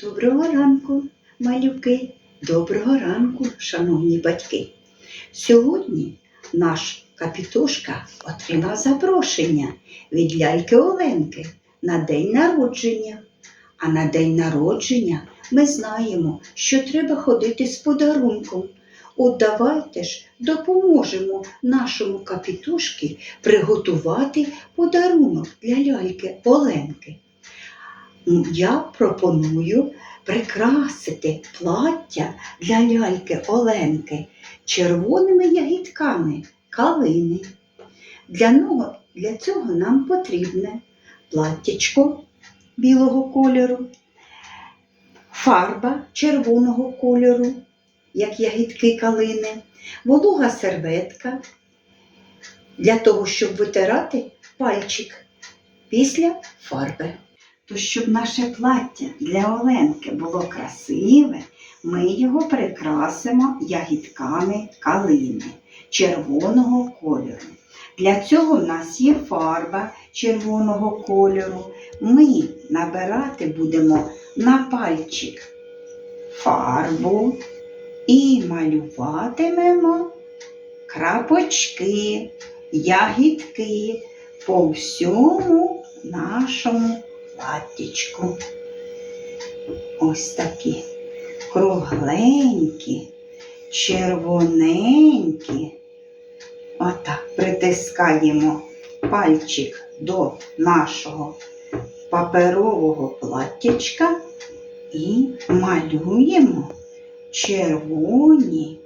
Доброго ранку, малюки, доброго ранку, шановні батьки. Сьогодні наш капітошка отримав запрошення від ляльки Оленки на день народження. А на день народження ми знаємо, що треба ходити з подарунком. От давайте ж допоможемо нашому капітошки приготувати подарунок для ляльки Оленки. Я пропоную прикрасити плаття для ляльки Оленки червоними ягідками калини. Для, него- для цього нам потрібне платтячко білого кольору, фарба червоного кольору, як ягідки калини, волога серветка для того, щоб витирати пальчик після фарби. То щоб наше плаття для Оленки було красиве, ми його прикрасимо ягідками калини червоного кольору. Для цього в нас є фарба червоного кольору. Ми набирати будемо на пальчик фарбу і малюватимемо крапочки, ягідки по всьому нашому платтячку. Ось такі кругленькі, червоненькі. Отак притискаємо пальчик до нашого паперового платтячка і малюємо червоні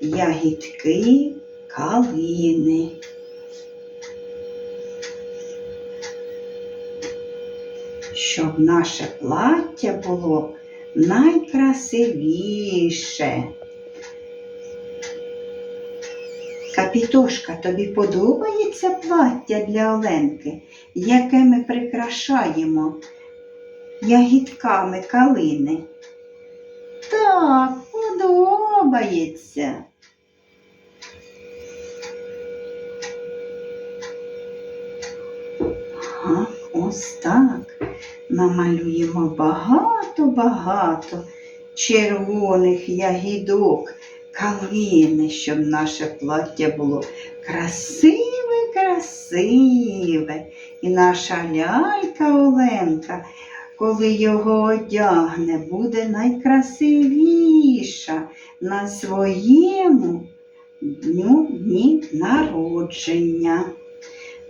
ягідки калини. Щоб наше плаття було найкрасивіше. Капітошка, тобі подобається плаття для Оленки, яке ми прикрашаємо ягідками калини? Так, подобається. Ага, ось так намалюємо багато-багато червоних ягідок, калини, щоб наше плаття було красиве, красиве. І наша лялька Оленка, коли його одягне, буде найкрасивіша на своєму дню дні народження.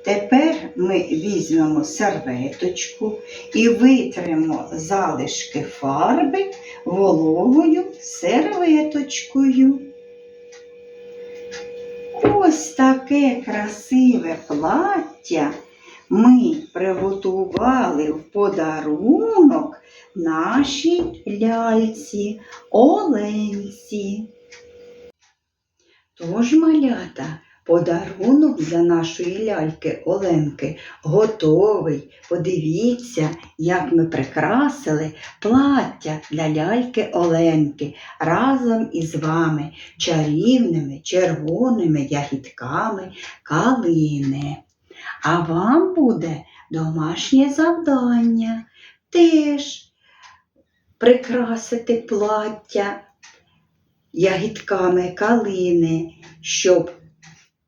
Тепер ми візьмемо серветочку і витримо залишки фарби вологою серветочкою. Ось таке красиве плаття ми приготували в подарунок нашій ляльці Оленці. Тож, малята, Подарунок для нашої ляльки Оленки готовий. Подивіться, як ми прикрасили плаття для ляльки Оленки разом із вами чарівними червоними ягідками калини. А вам буде домашнє завдання теж прикрасити плаття ягідками калини, щоб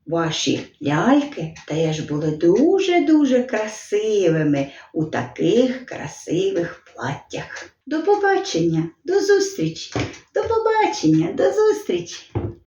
Ваші ляльки теж були дуже-дуже красивими у таких красивих платтях. До побачення, до зустрічі, до побачення, до зустрічі!